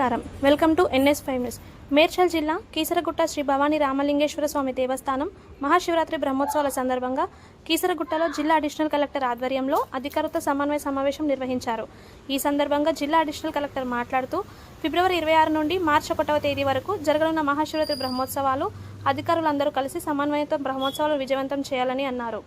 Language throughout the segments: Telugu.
నమస్కారం. Welcome to NS five news. Medchal జిల్లా కీసరగుట్ట శ్రీ భవానీ రామలింగేశ్వర స్వామి దేవస్థానం మహాశివరాత్రి బ్రహ్మోత్సవాల సందర్భంగా కీసరగుట్టలో జిల్లా అడిషనల్ కలెక్టర్ ఆధ్వర్యంలో అధికారులతో సమన్వయ సమావేశం నిర్వహించారు. ఈ సందర్భంగా జిల్లా అడిషనల్ కలెక్టర్ మాట్లాడుతూ ఫిబ్రవరి ఇరవై ఆరు నుండి మార్చి ఒకటవ తేదీ వరకు జరగనున్న మహాశివరాత్రి బ్రహ్మోత్సవాలు అధికారులందరూ కలిసి సమన్వయంతో బ్రహ్మోత్సవాలు విజయవంతం చేయాలని అన్నారు.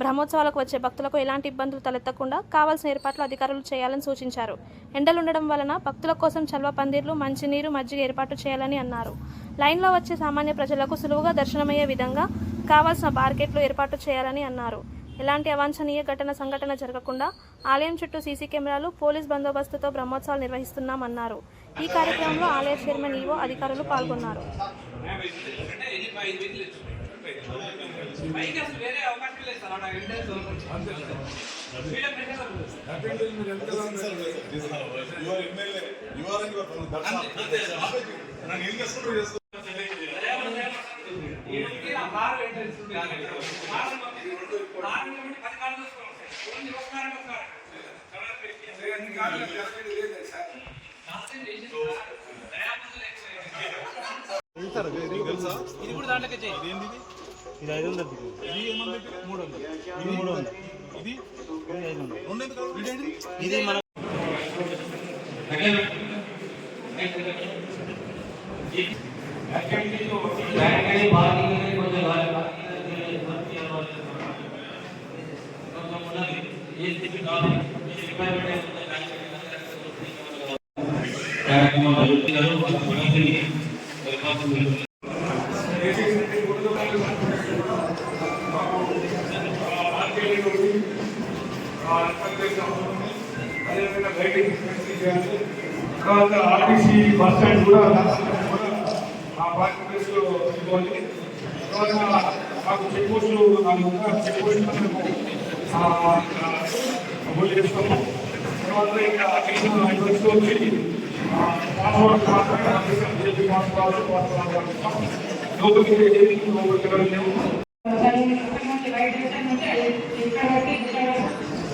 బ్రహ్మోత్సవాలకు వచ్చే భక్తులకు ఎలాంటి ఇబ్బందులు తలెత్తకుండా కావాల్సిన ఏర్పాట్లు అధికారులు చేయాలని సూచించారు. ఎండలుండడం వలన భక్తుల కోసం చల్వ పందిర్లు మంచినీరు మజ్జిగ ఏర్పాటు చేయాలని అన్నారు. లైన్లో వచ్చే సామాన్య ప్రజలకు సులువుగా దర్శనమయ్యే విధంగా కావాల్సిన బార్కెట్లు ఏర్పాటు చేయాలని అన్నారు. ఎలాంటి అవాంఛనీయ ఘటన సంఘటన జరగకుండా ఆలయం చుట్టూ సీసీ కెమెరాలు పోలీస్ బందోబస్తుతో బ్రహ్మోత్సవాలు నిర్వహిస్తున్నామన్నారు. ఈ కార్యక్రమంలో ఆలయ చైర్మన్ ఈవో అధికారులు పాల్గొన్నారు. పైకి అసలు వేరే అవకాశం లేదు సార్. నాకు చూసుకోవాలి సార్. ఇది కూడా దాంట్లోకి చేయి. ఇదేంటిది ఇది ఐదు వందలు ఇది. ఏమన్నా మూడు వందలు. ఇది మూడు వందలు. ఇది ఇది ఐదు వందలు. రెండు ఎందుకు ఇదేంటిది తర్వాత ఆర్టీసీ బస్ స్టాండ్ కూడా ఆ పార్టీ ప్లేస్లో ఇవ్వాలి తర్వాత మాకు చెక్ పోస్టులు నాలుగు చెక్ చేస్తాము తర్వాత ఇంకా మిగిలిన ఐదు వచ్చి లోపలికి లోపలికి వెళ్ళలేము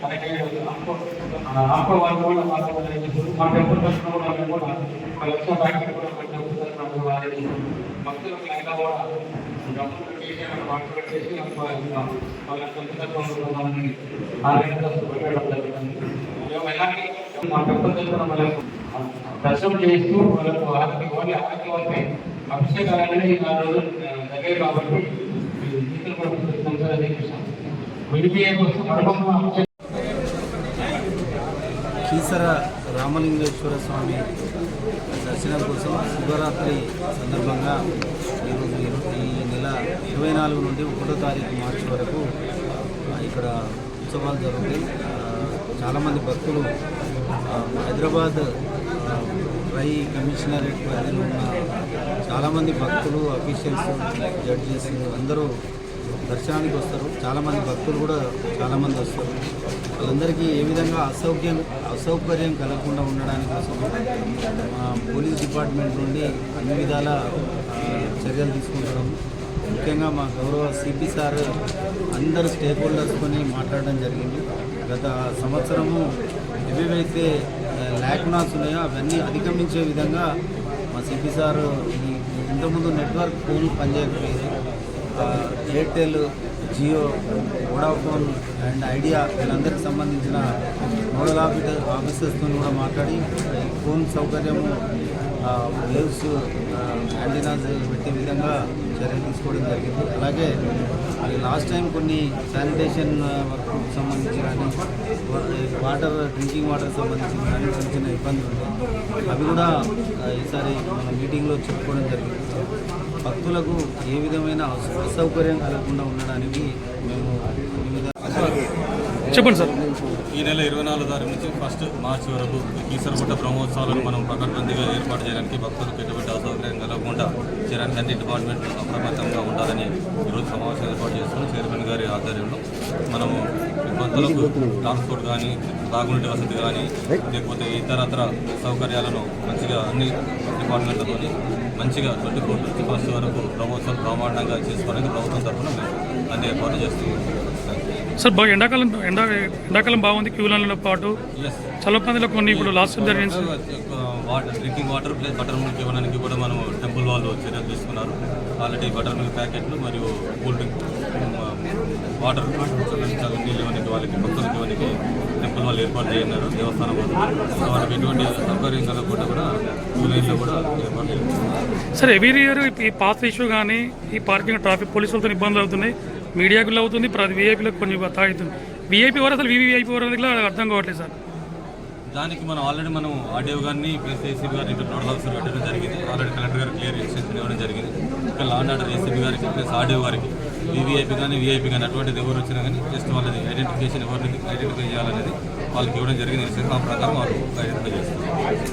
ఒక లక్ష కూడా మా టెంపుల్ తరఫున కూడా వారికి కూడా డబ్బులు పెట్టేసి మన కూడా పెట్టేసి వాళ్ళ వాళ్ళ టెంపుల్ తరఫున కూడా మనల్ని ఆరోగ్యంగా పెట్టడం జరుగుతుంది మేము ఎలాంటి మా టెంపుల్ తరఫున దర్శనం చేస్తూ వాళ్ళకు వాళ్ళకి ఓన్లీ ఆరోగ్యం అభిషేకాలనే ఈ ఆ రోజు దగ్గర కాబట్టి ఈ జీవితం కూడా విడిపోయే కోసం మరొక అభిషేకం కీసర రామలింగేశ్వర స్వామి దర్శనం కోసం శివరాత్రి సందర్భంగా ఈరోజు ఈ నెల ఇరవై నాలుగు నుండి ఒకటో తారీఖు మార్చి వరకు ఇక్కడ ఉత్సవాలు జరుగుతాయి. చాలామంది భక్తులు హైదరాబాద్ రై కమిషనరేట్ పరిధిలో ఉన్న చాలామంది భక్తులు అఫీషియల్స్ జడ్జెస్ అందరూ దర్శనానికి వస్తారు. చాలామంది భక్తులు కూడా చాలామంది వస్తారు. వాళ్ళందరికీ ఏ విధంగా అసౌక్యం అసౌకర్యం కలగకుండా ఉండడానికి కోసం పోలీస్ డిపార్ట్మెంట్ నుండి అన్ని విధాల చర్యలు తీసుకుంటాం ముఖ్యంగా మా గౌరవ సిపి సార్ అందరు స్టేక్ హోల్డర్స్తో మాట్లాడడం జరిగింది. గత సంవత్సరము ఏవేవైతే ల్యాక్నాస్ ఉన్నాయో అవన్నీ అధిగమించే విధంగా మా సిపి సార్ ఇంతకుముందు network phone పనిచేయకపోయింది. Airtel Jio Vodafone and Idea వీళ్ళందరికీ సంబంధించిన నోడల్ ఆఫీసర్ ఆఫీసర్స్తో కూడా మాట్లాడి ఫోన్ సౌకర్యము వేవ్స్ యాంటీనాస్ పెట్టే విధంగా చర్యలు తీసుకోవడం జరిగింది. అలాగే లాస్ట్ టైం కొన్ని శానిటేషన్ వర్క్ సంబంధించి కానీ వాటర్ డ్రింకింగ్ వాటర్ సంబంధించి కానీ చిన్న చిన్న ఇబ్బందులు ఉన్నాయి. అవి కూడా ఈసారి మన మీటింగ్లో చెప్పుకోవడం జరిగింది. భక్తులకు ఏ విధమైన అస- అసౌకర్యం కలగకుండా ఉండడానికి మేము చెప్పండి సార్. ఈ నెల ఇరవై నాలుగు తారీఖు నుంచి ఫస్ట్ మార్చి వరకు కీసరగుట్ట బ్రహ్మోత్సవాలను మనం పకడ్బందీగా ఏర్పాటు చేయడానికి భక్తులకు ఎటువంటి అసౌకర్యం కలగకుండా చేయడానికి అన్ని డిపార్ట్మెంట్లు అప్రమత్తంగా ఉండాలని ఈరోజు సమావేశం ఏర్పాటు చేస్తున్నాం. చైర్మన్ గారి ఆధ్వర్యంలో మనము కొంతలకు ట్రాన్స్పోర్ట్ కానీ తాగునీటి వసతి కానీ లేకపోతే ఇతరత్ర సౌకర్యాలను మంచిగా అన్ని డిపార్ట్మెంట్లతో మంచిగా ట్వంటీ ఫోర్ ట్వంటీ ఫస్ట్ వరకు బ్రహ్మోత్సవం బ్రహ్మాండంగా చేసుకోవడానికి ప్రభుత్వం తరఫున మేము అన్ని ఏర్పాట్లు చేస్తున్నాం సార్ బాగా ఎండాకాలం ఎండా ఎండాకాలం బాగుంది క్యూ లైన్లో పాటు. ఎస్ చల్లపందిలో కొన్ని ఇప్పుడు లాస్ట్ జరిగింది. Water drinking water plus butter milk ఇవ్వడానికి కూడా మనం టెంపుల్ వాళ్ళు చర్యలు తీసుకున్నారు. ఆల్రెడీ బటర్ మిల్క్ ప్యాకెట్లు మరియు కూల్ డ్రింక్ వాటర్ నీళ్ళు ఇవ్వడానికి వాళ్ళకి భక్తులకి ఇవ్వడానికి టెంపుల్ వాళ్ళు ఏర్పాటు చేయన్నారు దేవస్థానం వాళ్ళకి ఎటువంటి సౌకర్యం కలగకుండా కూడా జూలైలో కూడా ఏర్పాటు చేస్తున్నారు. సార్ ఎవ్రీ ఇయర్ ఈ పాస్ ఇష్యూ కానీ ఈ పార్కింగ్ ట్రాఫిక్ పోలీసులతో ఇబ్బందులు అవుతున్నాయి. మీడియాకు అవుతుంది ప్రతి వీఐపీలకు కొంచెం తాగుతుంది. వీఐపీ వారు అసలు వీవీఐపీ వారు అర్థం కావట్లేదు సార్? దానికి మనం ఆల్రెడీ మనం ఆర్డీఓ గారిని ప్లస్ ఏసీబీ గారిని ఇక్కడ నోడల్ ఆఫీసర్ పెట్టడం జరిగింది. ఆల్రెడీ కలెక్టర్ గారు క్లియర్ ఎక్స్టెన్షన్ ఇవ్వడం జరిగింది. ఇక్కడ లా అండ్ ఆర్డర్ ఏసీబీ గారికి ప్లస్ ఆర్డీఓ గారికి. వివిఐపీ కానీ వీఐపీ కానీ అటువంటిది ఎవరు వచ్చినా కానీ జస్ట్ వాళ్ళది ఐడెంటిఫికేషన్ ఎవరిని ఐడెంటిఫై చేయాలనేది వాళ్ళకి ఇవ్వడం జరిగింది. ఆ ప్రకారం వాళ్ళు ఐడెంటిఫై చేస్తారు.